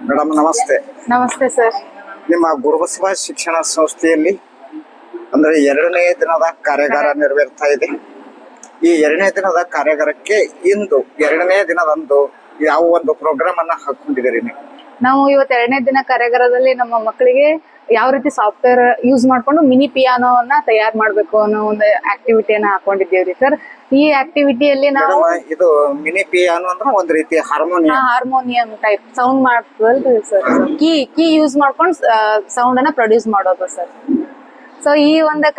Madam ನಮಸ್ತೆ. ನಮಸ್ತೆ sir. ನಿಮ್ಮ ಗುರುಬಸವ ಶಿಕ್ಷಣ ಸಂಸ್ಥೆಯಲ್ಲಿ ಅಂದ್ರೆ ಎರಡನೇ ದಿನದ ಕಾರ್ಯಾಗಾರ ನೆರವೇರ್ತಾ ಇದೆ. ಈ ಎರಡನೇ ದಿನದ ಕಾರ್ಯಾಗಾರಕ್ಕೆ ಇಂದು ಎರಡನೇ ದಿನದಂದು ಯಾವ ಒಂದು ಪ್ರೋಗ್ರಾಮ್ ಅನ್ನ ಹಾಕೊಂಡಿದ್ದೀರಿ ನೀವು? ನಾವು ಇವತ್ತು ಎರಡನೇ ದಿನ ಕಾರ್ಯಾಗಾರದಲ್ಲಿ ನಮ್ಮ ಮಕ್ಕಳಿಗೆ ಯಾವ ರೀತಿ ಸಾಫ್ಟ್ವೇರ್ ಯೂಸ್ ಮಾಡ್ಕೊಂಡು ಮಿನಿ ಪಿಯಾನೋ ಅನ್ನ ತಯಾರು ಮಾಡ್ಬೇಕು ಅನ್ನೋ ಒಂದು ಆಕ್ಟಿವಿಟಿಯನ್ನ ಹಾಕೊಂಡಿದ್ದೀವಿ ಸರ್. ಈ ಆಕ್ಟಿವಿಟಿಯಲ್ಲಿ ನಾವು ಇದು ಮಿನಿ ಪಿಯಾನೋ ಅಂದ್ರೆ ಒಂದ್ ರೀತಿ ಹಾರ್ಮೋನಿಯಂ ಹಾರ್ಮೋನಿಯಂ ಟೈಪ್ ಸೌಂಡ್ ಮಾಡ್ತದಲ್ರಿ ಸರ್ ಕೀ ಕೀ ಯೂಸ್ ಮಾಡ್ಕೊಂಡು ಸೌಂಡ್ ಅನ್ನ ಪ್ರೊಡ್ಯೂಸ್ ಮಾಡೋದು ಸರ್ ಸೊ ಈ ಒಂದು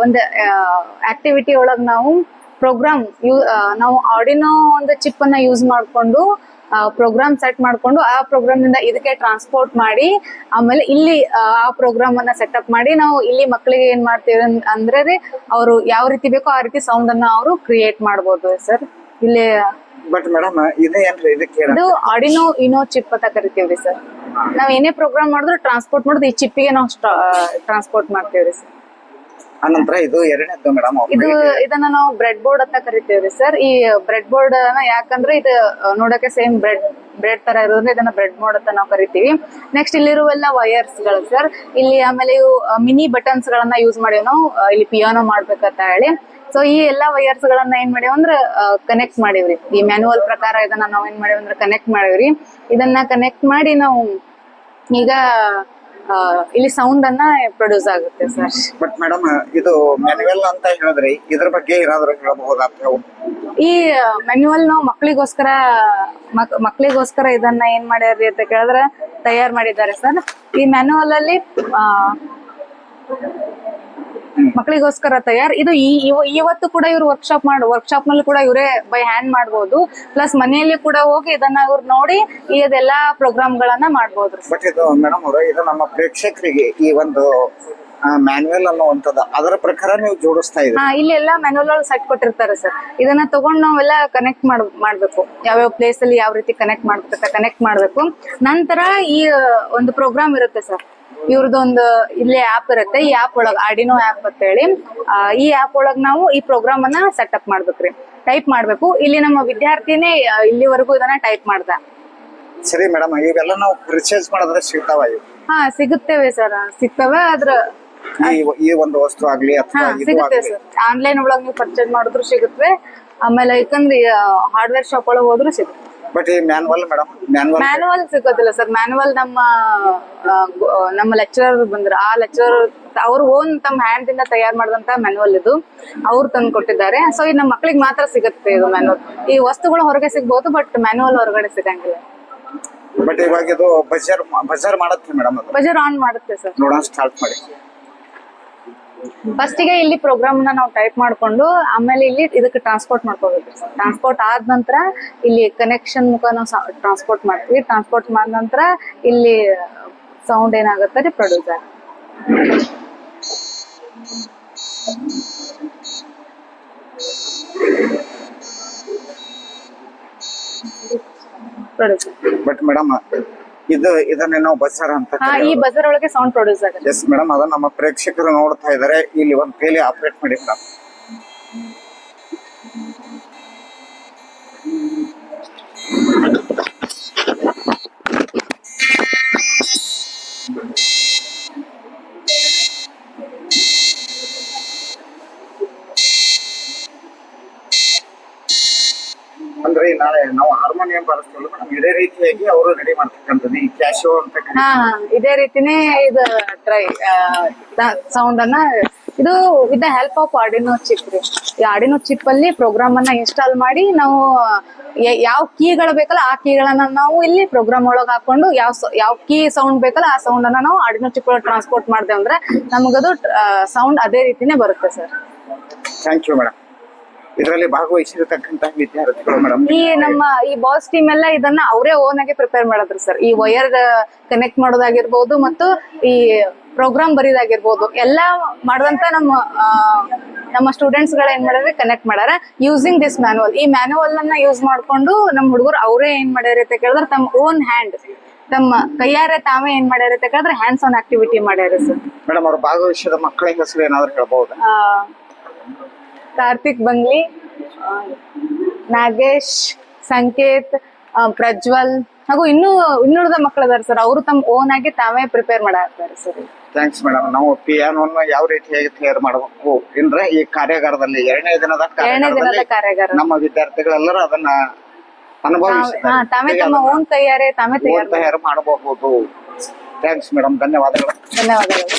ಒಂದು ಆಕ್ಟಿವಿಟಿ ಒಳಗ್ ನಾವು ಪ್ರೋಗ್ರಾಮ್ ಯೂ ನಾವು ಆಡಿನೋ ಒಂದು ಚಿಪ್ ಅನ್ನ ಯೂಸ್ ಮಾಡ್ಕೊಂಡು ಪ್ರೋಗ್ರಾಮ್ ಸೆಟ್ ಮಾಡ್ಕೊಂಡು ಆ ಪ್ರೋಗ್ರಾಮ್ನಿಂದ ಇದಕ್ಕೆ ಟ್ರಾನ್ಸ್ಪೋರ್ಟ್ ಮಾಡಿ ಆಮೇಲೆ ಇಲ್ಲಿ ಆ, ಪ್ರೋಗ್ರಾಮ್ ಅನ್ನ ಸೆಟಪ್ ಮಾಡಿ ನಾವು ಇಲ್ಲಿ ಮಕ್ಕಳಿಗೆ ಏನ್ ಮಾಡ್ತೀವಿ ಅಂದ್ರೆ ರೀ ಅವರು ಯಾವ ರೀತಿ ಬೇಕೋ ಆ ರೀತಿ ಸೌಂಡ್ ಅನ್ನ ಅವರು ಕ್ರಿಯೇಟ್ ಮಾಡ್ಬೋದು ಸರ್. ಇಲ್ಲಿ ಬಟ್ ಮೇಡಮ್ ಇದು ಆಡಿನೋ ಇನೋ ಚಿಪ್ ಅಂತ ಕರಿತೀವ್ರಿ ಸರ್. ನಾವ್ ಏನೇ ಪ್ರೋಗ್ರಾಮ್ ಮಾಡಿದ್ರು ಟ್ರಾನ್ಸ್ಪೋರ್ಟ್ ಮಾಡೋದು ಈ ಚಿಪ್ಪಿಗೆ ನಾವು ಟ್ರಾನ್ಸ್ಪೋರ್ಟ್ ಮಾಡ್ತೀವ್ರಿ ಸರ್. ಅನಂತರ ಇದು ಎರಡನೇದ್ದು ಮೇಡಮ್ ಇದು ಇದನ್ನ ನಾವು ಬ್ರೆಡ್ ಬೋರ್ಡ್ ಅಂತ ಕರಿತೀವ್ರಿ ಸರ್ ಈ ಬ್ರೆಡ್ ಬೋರ್ಡ್ ಯಾಕಂದ್ರೆ ಇದು ನೋಡಕ್ಕೆ ಸೇಮ್ ಬ್ರೆಡ್ ಬ್ರೆಡ್ ತರ ಇರೋದ್ರಿಂದ ಇದನ್ನ ಬ್ರೆಡ್ ಬೋರ್ಡ್ ಅಂತ ನಾವು ಕರಿತೀವಿ. ನೆಕ್ಸ್ಟ್ ಇಲ್ಲಿರುವೆಲ್ಲ ವೈರ್ಸ್ಗಳು ಸರ್ ಇಲ್ಲಿ ಆಮೇಲೆ ಇವು ಮಿನಿ ಬಟನ್ಸ್ ಗಳನ್ನ ಯೂಸ್ ಮಾಡಿ ನಾವು. ಇಲ್ಲಿ ಪಿಯಾನೋ ಮಾಡ್ಬೇಕಂತ ಹೇಳಿ. ಸೊ ಈ ಎಲ್ಲಾ ವಯರ್ಸ್ ಗಳನ್ನ ಏನ್ ಮಾಡಿವ್ ಅಂದ್ರೆ ಕನೆಕ್ಟ್ ಮಾಡಿವ್ರಿ. ಈ ಮ್ಯಾನುವಲ್ ಪ್ರಕಾರ ಇದನ್ನ ನಾವ್ ಏನ್ ಮಾಡಿವ್ ಅಂದ್ರೆ ಕನೆಕ್ಟ್ ಮಾಡಿವ್ರಿ. ಇದನ್ನ ಕನೆಕ್ಟ್ ಮಾಡಿ ನಾವು ಈಗ ಇಲ್ಲಿ ಸೌಂಡ್ ಅನ್ನ ಪ್ರೊಡ್ಯೂಸ್ ಆಗುತ್ತೆ ಸರ್ ಬಟ್ ಮೇಡಮ್ ಇದು ಮ್ಯಾನುವಲ್ ಅಂತ ಹೇಳಿದ್ರಿ ಇದ್ರ ಬಗ್ಗೆ ಏನಾದ್ರು ಹೇಳ್ಬಹುದಾ ಈ ಮ್ಯಾನ್ಯುವಲ್ ನಾವು ಮಕ್ಕಳಿಗೋಸ್ಕರ ಮಕ್ ಮಕ್ಕಳಿಗೋಸ್ಕರ ಇದನ್ನ ಏನ್ ಮಾಡ್ಯಾರ್ರಿ ಅಂತ ಕೇಳಿದ್ರೆ ತಯಾರು ಮಾಡಿದ್ದಾರೆ ಸರ್ ಈ ಮ್ಯಾನ್ಯುವಲ್ ಅಲ್ಲಿ ಮಕ್ಕಳಿಗೋಸ್ಕರ ತಯಾರು. ಇದು ಇವ- ಇವತ್ತು ಕೂಡ ಇವ್ರು ವರ್ಕ್ಶಾಪ್ ಮಾಡ ವರ್ಕ್ಶಾಪ್ನಲ್ಲಿ ಕೂಡ ಇವರೇ ಬೈ ಹ್ಯಾಂಡ್ ಮಾಡಬಹುದು ಪ್ಲಸ್ ಮನೆಯಲ್ಲಿ ಕೂಡ ಹೋಗಿ ಇದನ್ನ ಇವ್ರು ನೋಡಿ ಇದೆಲ್ಲಾ ಪ್ರೋಗ್ರಾಮ್ ಗಳನ್ನ ಮಾಡಬಹುದು ಬಟ್ ಇದು ಮೇಡಮ್ ಅವರು ಇದು ನಮ್ಮ ಪ್ರೇಕ್ಷಕರಿಗೆ ಈ ಒಂದು ಮ್ಯಾನ್ಯಲ್ ಅನ್ನುವಂಥದ್ದು ಅದರ ಪ್ರಕಾರ ನೀವು ಜೋಡಿಸ್ತಾ ಇದ್ದೀರಾ. ಹಾ ಇಲ್ಲಿ ಎಲ್ಲಾ ಒಳಗೆ ಸೆಟ್ ಕೊಟ್ಟಿರ್ತಾರೆ ಸರ್ ಇದನ್ನ ತಗೊಂಡು ನಾವೆಲ್ಲ ಕನೆಕ್ಟ್ ಮಾಡ್ ಮಾಡ್ಬೇಕು. ಯಾವ್ಯಾವ ಪ್ಲೇಸ್ ಅಲ್ಲಿ ಯಾವ ರೀತಿ ಕನೆಕ್ಟ್ ಮಾಡ್ಬೇಕು ಕನೆಕ್ಟ್ ಮಾಡ್ಬೇಕು. ನಂತರ ಈ ಒಂದು ಪ್ರೋಗ್ರಾಮ್ ಇರುತ್ತೆ ಸರ್ ಇವ್ರದ್ದೊಂದು ಇಲ್ಲಿ ಆಪ್ ಇರುತ್ತೆ. ಈ ಆಪ್ ಒಳಗ್ ಆಡಿನೋ ಆಪ್ ಅಂತ ಹೇಳಿ ಈ ಆಪ್ ಒಳಗ್ ನಾವು ಈ ಪ್ರೋಗ್ರಾಮ್ ಅನ್ನ ಸೆಟಪ್ ಮಾಡ್ಬೇಕ್ರಿ. ಟೈಪ್ ಮಾಡ್ಬೇಕು. ಇಲ್ಲಿ ನಮ್ಮ ವಿದ್ಯಾರ್ಥಿನೇ ಇಲ್ಲಿವರೆಗೂ ಇದನ್ನ ಟೈಪ್ ಮಾಡ್ದ. ಸರಿ ಮೇಡಮ್ ಇವೆಲ್ಲ ನಾವು ಪರ್ಚೇಸ್ ಮಾಡಿದ್ರೆ ಸಿಗ್ತಾವ ಇವು? ಹಾ ಸಿಗುತ್ತೇವೆ ಸರ್ ಸಿಗ್ತವೆ ಅದ್ರ ಈ ಈ ಒಂದು ವಸ್ತು ಆಗ್ಲಿ ಹಾ ಅಥವಾ ಇದು ಸಿಗುತ್ತೆ ಆಗ್ಲಿ? ಸರ್ ಆನ್ಲೈನ್ ಒಳಗ್ ನೀವು ಪರ್ಚೇಸ್ ಮಾಡಿದ್ರು ಸಿಗುತ್ತೆ ಆಮೇಲೆ ಯಾಕಂದ್ರೆ ಹಾರ್ಡ್ವೇರ್ ಶಾಪ್ ಒಳಗೆ ಹೋದ್ರು ಸಿಗುತ್ತೆ ಬಟ್ ಈ ಮ್ಯಾನ್ವಲ್ ಮೇಡಮ್ ಮ್ಯಾನ್ವಲ್ ಮ್ಯಾನುವಲ್ ಸಿಗೋದಿಲ್ಲ ಸರ್ ಮ್ಯಾನುವಲ್ ನಮ್ಮ ಆ, ಗು- ನಮ್ಮ ಲೆಕ್ಚರರ್ ಬಂದ್ರು. ಆ ಲೆಕ್ಚರರ್ ಅವ್ರ ಓನ್ ತಮ್ಮ ಹ್ಯಾಂಡ್ ಇಂದ ತಯಾರು ಮಾಡಿದಂತ ಮ್ಯಾನುವಲ್ ಇದು. ಅವ್ರು ತಂದು ಕೊಟ್ಟಿದ್ದಾರೆ. ಸೊ ಇದು ನಮ್ಮ ಮಕ್ಳಿಗೆ ಮಾತ್ರ ಸಿಗುತ್ತೆ ಇದು ಮ್ಯಾನುವಲ್ ಈ ವಸ್ತುಗಳು ಹೊರಗೆ ಸಿಗ್ಬೋದು ಬಟ್ ಮ್ಯಾನುವಲ್ ಹೊರಗಡೆ ಸಿಗಂಗಿಲ್ಲ. ಬಟ್ ಇವಾಗ ಇದು ಬಜಾರ್ ಬಜಾರ್ ಮಾಡತ್ತೆ ಮೇಡಮ್ ಅದು? ಬಜರ್ ಆನ್ ಮಾಡುತ್ತೆ ಸರ್ ನೋಡೋಣ ಸ್ಟಾರ್ಟ್ ಮಾಡಿ. ಫಸ್ಟಿಗೆ ಇಲ್ಲಿ ಪ್ರೋಗ್ರಾಮ್ನ ನಾವು ಟೈಪ್ ಮಾಡ್ಕೊಂಡು, ಆಮೇಲೆ ಇಲ್ಲಿ ಇದಕ್ಕೆ ಟ್ರಾನ್ಸ್ಪೋರ್ಟ್ ಮಾಡ್ಕೋಬೇಕು. ಟ್ರಾನ್ಸ್ಪೋರ್ಟ್ ಆದ ನಂತರ ಇಲ್ಲಿ ಕನೆಕ್ಷನ್ ಮುಖ ನಾವು ಟ್ರಾನ್ಸ್ಪೋರ್ಟ್ ಮಾಡ್ತೀವಿ. ಟ್ರಾನ್ಸ್ಪೋರ್ಟ್ ಮಾಡಿದ ನಂತರ ಇಲ್ಲಿ ಸೌಂಡ್ ಏನಾಗುತ್ತೆ ರೀ ಪ್ರೊಡ್ಯೂಸ್ ಬಟ್ ಮೇಡಮ್ ಇದು ಇದನ್ನ ನಾವು ಬಜಾರ್ ಅಂತ ಹಾ ಈ ಬಸರ್ ಒಳಗೆ ಸೌಂಡ್ ಪ್ರೊಡ್ಯೂಸ್ ಆಗುತ್ತೆ. ಎಸ್ ಮೇಡಮ್ ಅದನ್ನ ನಮ್ಮ ಪ್ರೇಕ್ಷಕರು ನೋಡ್ತಾ ಇದಾರೆ. ಇಲ್ಲಿ ಒಂದು ಪೇಲಿ ಆಪರೇಟ್ ಮಾಡಿ ಮೇಡಮ್ ನಾಳೆ ನಾವು ಹಾರ್ಮೋನಿಯಂ ಬಾರಿಸ್ತೀವಲ್ಲ ಮೇಡಮ್ ಇದೇ ರೀತಿಯಾಗಿ ಅವರು ರೆಡಿ ಮಾಡ್ತಕ್ಕಂಥದ್ದು ಈ ಕ್ಯಾಶೋ ಅಂತ. ಹಾ ಇದೇ ರೀತಿನೇ ಇದು ಟ್ರೈ ಸೌಂಡ್ ಅನ್ನ ಇದು with the help of Arduino chip ರೀ. ಈ ಆಡಿನೋ ಚಿಪ್ ಅಲ್ಲಿ ಪ್ರೋಗ್ರಾಮ್ ಅನ್ನ ಇನ್ಸ್ಟಾಲ್ ಮಾಡಿ ನಾವು ಯಾವ ಕೀಗಳು ಬೇಕಲ್ಲ ಆ ಕೀಗಳನ್ನ ನಾವು ಇಲ್ಲಿ ಪ್ರೋಗ್ರಾಮ್ ಒಳಗೆ ಹಾಕೊಂಡು ಯಾವ ಯಾವ ಕೀ ಸೌಂಡ್ ಬೇಕಲ್ಲ ಆ ಸೌಂಡ್ ಅನ್ನ ನಾವು ಆಡಿನೋ ಚಿಪ್ ಒಳಗೆ ಟ್ರಾನ್ಸ್ಪೋರ್ಟ್ ಮಾಡಿದೆ ಅಂದ್ರೆ ನಮಗದು ಸೌಂಡ್ ಅದೇ ರೀತಿನೇ ಬರುತ್ತೆ ಸರ್. ಥ್ಯಾಂಕ್ ಯು ಮೇಡಮ್ ಇದರಲ್ಲಿ ಭಾಗವಹಿಸಿರತಕ್ಕಂತಹ ವಿದ್ಯಾರ್ಥಿಗಳು ಮೇಡಮ್ ಈ ನಮ್ಮ ಈ ಬಾಸ್ ಟೀಮ್ ಎಲ್ಲ ಇದನ್ನ ಅವರೇ ಓನ್ ಆಗಿ ಪ್ರಿಪೇರ್ ಮಾಡಿದ್ರು ಸರ್ ಈ ವೈರ್ ಕನೆಕ್ಟ್ ಮಾಡೋದಾಗಿರ್ಬೋದು ಮತ್ತು ಈ ಪ್ರೋಗ್ರಾಮ್ ಬರೀದಾಗಿರ್ಬೋದು. ಎಲ್ಲ ಮಾಡಿದಂತ ನಮ್ಮ ನಮ್ಮ ಸ್ಟೂಡೆಂಟ್ಸ್ಗಳ ಏನ್ ಮಾಡ್ಯಾರ? ಕನೆಕ್ಟ್ ಮಾಡ್ಯಾರ. ಯೂಸಿಂಗ್ ದಿಸ್ ಮ್ಯಾನುವಲ್ ಈ ಮ್ಯಾನುವಲ್ ಅನ್ನ ಯೂಸ್ ಮಾಡ್ಕೊಂಡು ನಮ್ಮ ಹುಡುಗರು ಅವರೇ ಏನ್ ಮಾಡ್ಯಾರ ಅಂತ ಕೇಳಿದ್ರೆ ತಮ್ಮ ಓನ್ ಹ್ಯಾಂಡ್ ತಮ್ಮ ಕೈಯಾರೆ ತಾವೇ ಏನ್ ಮಾಡ್ಯಾರ ಅಂತ ಕೇಳಿದ್ರೆ ಹ್ಯಾಂಡ್ಸ್ ಆನ್ ಆಕ್ಟಿವಿಟಿ ಮಾಡ್ಯಾರ ಸರ್ ಮೇಡಮ್ ಅವ್ರ ಭಾಗವಹಿಸಿದ ಮಕ್ಕಳ ಹೆಸರು ಏನಾದ್ರು ಹೇಳ್ಬಹುದಾ ಕಾರ್ತಿಕ್ ಬಂಗ್ಲಿ ನಾಗೇಶ್ ಸಂಕೇತ್ ಪ್ರಜ್ವಲ್ ಹಾಗೂ ಇನ್ನೂ ಇನ್ನುಳಿದ ಮಕ್ಕಳು ಅದಾರ ಸರ್. ಅವರು ತಮ್ಮ ಓನ್ ಆಗಿ ತಾವೇ ಪ್ರಿಪೇರ್ ಮಾಡಾಕ್ತಾರೆ ಸರ್. ಥ್ಯಾಂಕ್ಸ್ ಮೇಡಮ್ ನಾವು ಪಿಯಾನೋನ ಯಾವ ರೀತಿ ಹೇಗೆ ತಯಾರು ಮಾಡಬೇಕು ಅಂದ್ರೆ ಈ ಕಾರ್ಯಾಗಾರದಲ್ಲಿ ಎರಡನೇ ದಿನದ ಎರಡನೇ ದಿನದ ಕಾರ್ಯಾಗಾರ. ನಮ್ಮ ವಿದ್ಯಾರ್ಥಿಗಳೆಲ್ಲರೂ ಅದನ್ನ ಅನುಭವಿಸಿದ್ದಾರೆ. ತಾವೇ ತಮ್ಮ ಓನ್ ತಾವೇ ತಯಾರು ಮಾಡಬಹುದು. ಥ್ಯಾಂಕ್ಸ್ ಮೇಡಮ್ ಧನ್ಯವಾದಗಳು. ಧನ್ಯವಾದಗಳು.